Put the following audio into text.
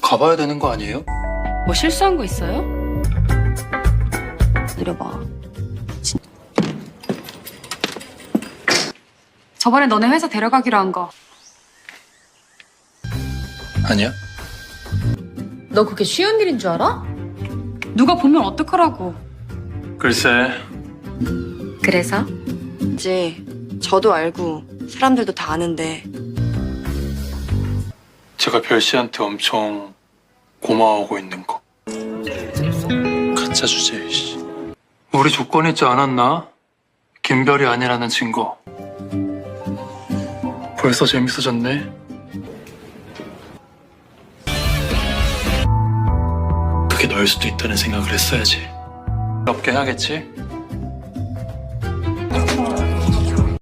가봐야 되는 거 아니에요? 뭐 실수한 거 있어요? 내려봐. 저번에 너네 회사 데려가기로 한 거. 아니야? 너 그게 쉬운 일인 줄 알아? 누가 보면 어떡하라고. 글쎄 그래서? 이제 저도 알고 사람들도 다 아는데 제가 별씨한테 엄청 고마워하고 있는 거 가짜 주제 씨. 우리 조건 있지 않았나? 김별이 아니라는 증거 벌써 재밌어졌네 그게 너일 수도 있다는 생각을 했어야지 없게 해야겠지?